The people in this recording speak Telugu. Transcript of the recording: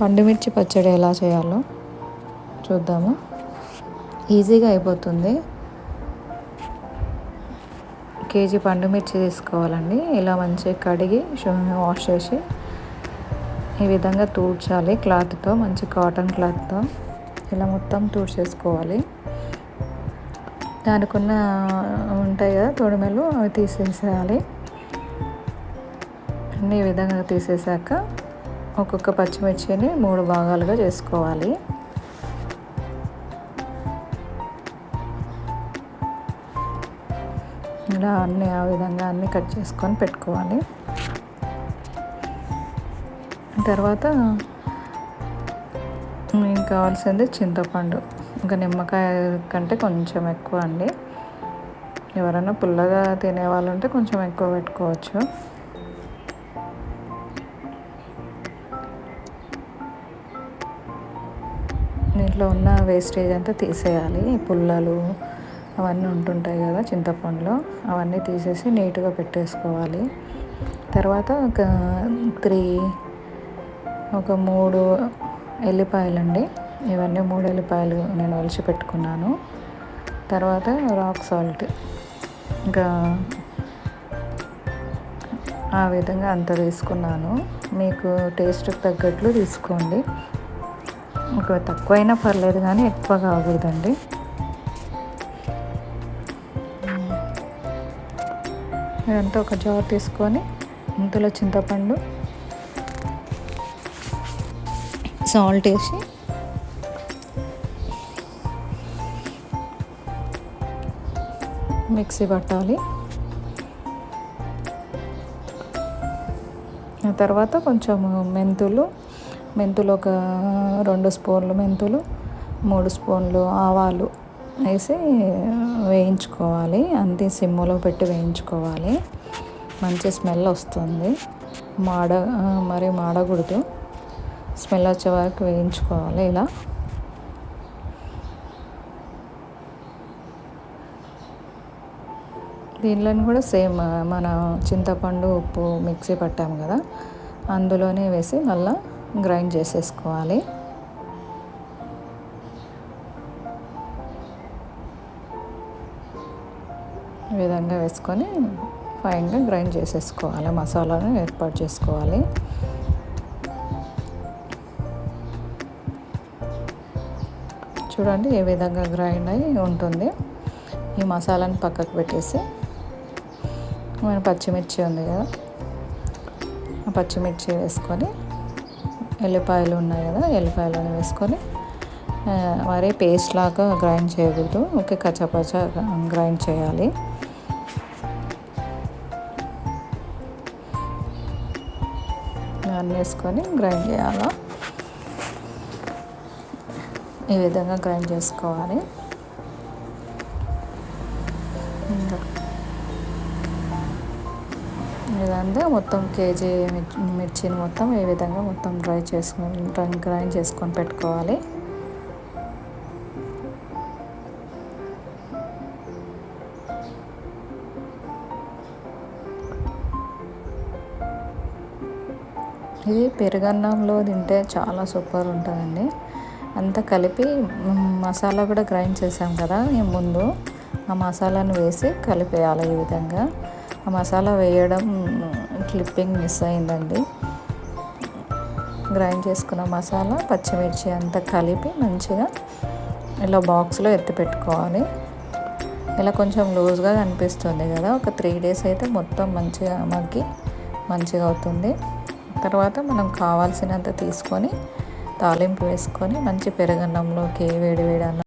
పండుమిర్చి పచ్చడి ఎలా చేయాలో చూద్దాము. ఈజీగా అయిపోతుంది. కేజీ పండుమిర్చి తీసుకోవాలండి. ఇలా మంచిగా కడిగి వాష్ చేసి ఈ విధంగా తూడ్చాలి క్లాత్తో మంచి కాటన్ క్లాత్తో. ఇలా మొత్తం తూడ్చేసుకోవాలి. దానికి ఉన్న ఉంటాయి కదా తొడిమెలు అవి తీసేసేయాలి. అన్ని ఈ విధంగా తీసేసాక ఒక్కొక్క పచ్చిమిర్చిని మూడు భాగాలుగా చేసుకోవాలి. ఇలా అన్ని ఆ విధంగా అన్ని కట్ చేసుకొని పెట్టుకోవాలి. తర్వాత మీకు కావాల్సింది చింతపండు. ఇంకా నిమ్మకాయ కంటే కొంచెం ఎక్కువ అండి. ఎవరైనా పుల్లగా తినే వాళ్ళు ఉంటే కొంచెం ఎక్కువ పెట్టుకోవచ్చు. దీంట్లో ఉన్న వేస్టేజ్ అంతా తీసేయాలి. పుల్లలు అవన్నీ ఉంటుంటాయి కదా చింతపండులో. అవన్నీ తీసేసి నీట్గా పెట్టేసుకోవాలి. తర్వాత ఒక త్రీ ఒక మూడు ఎల్లిపాయలు అండి ఇవన్నీ మూడు ఎల్లిపాయలు నేను ఒలిచి పెట్టుకున్నాను. తర్వాత రాక్ సాల్ట్ ఇంకా ఆ విధంగా అంత తీసుకున్నాను. మీకు టేస్ట్కి తగ్గట్లు తీసుకోండి. ఒక తక్కువైనా పర్లేదు కానీ ఎక్కువ కాకూడదండి ఇదంతా ఒక జార్ తీసుకొని ఇంతలో చింతపండు సాల్ట్ వేసి మిక్సీ పట్టాలి. ఆ తర్వాత కొంచెం మెంతులు మెంతులు ఒక రెండు స్పూన్లు మెంతులు మూడు స్పూన్లు ఆవాలు వేసి వేయించుకోవాలి. అంతే సిమ్లో పెట్టి వేయించుకోవాలి. మంచి స్మెల్ వస్తుంది. మాడ మరి మాడకూడదు. స్మెల్ వచ్చే వరకు వేయించుకోవాలి ఇలా. దీనిలోని కూడా సేమ్ మన చింతపండు ఉప్పు మిక్సీ పట్టాము కదా. అందులోనే వేసి మళ్ళీ గ్రైండ్ చేసేసుకోవాలి. ఈ విధంగా వేసుకొని ఫైన్గా గ్రైండ్ చేసేసుకోవాలి. మసాలాను ఏర్పాటు చేసుకోవాలి. చూడండి ఏ విధంగా గ్రైండ్ అయి ఉంటుంది. ఈ మసాలాను పక్కకు పెట్టేసి మన పచ్చిమిర్చి ఉంది కదా ఆ పచ్చిమిర్చి వేసుకొని ఎల్లిపాయలు ఉన్నాయి కదా ఎల్లిపాయలు వేసుకొని మరి పేస్ట్ లాగా గ్రైండ్ చేయకూడదు. ఓకే కచ్చపచ్చ గ్రైండ్ చేయాలి. అన్నీ వేసుకొని గ్రైండ్ చేయాలా? ఈ విధంగా గ్రైండ్ చేసుకోవాలి. ఇదంతా మొత్తం కేజీ మిర్చిని మొత్తం ఈ విధంగా మొత్తం డ్రై చేసుకొని గ్రైండ్ చేసుకొని పెట్టుకోవాలి. ఇది పెరుగన్నంలో తింటే చాలా సూపర్ ఉంటుందండి. అంతా కలిపి మసాలా కూడా గ్రైండ్ చేసాం కదా ముందు ఆ మసాలాను వేసి కలిపేయాలి ఈ విధంగా. ఆ మసాలా వేయడం క్లిప్పింగ్ మిస్ అయిందండి. గ్రైండ్ చేసుకున్న మసాలా పచ్చిమిర్చి అంతా కలిపి మంచిగా ఇలా బాక్స్లో ఎత్తి పెట్టుకోవాలి. ఇలా కొంచెం లూజ్గా కనిపిస్తుంది కదా ఒక త్రీ డేస్ అయితే మొత్తం మంచిగా మగ్గి మంచిగా అవుతుంది. తర్వాత మనం కావాల్సినంత తీసుకొని తాలింపు వేసుకొని మంచి పెరగన్నంలోకి వేడి వేడి అన్నం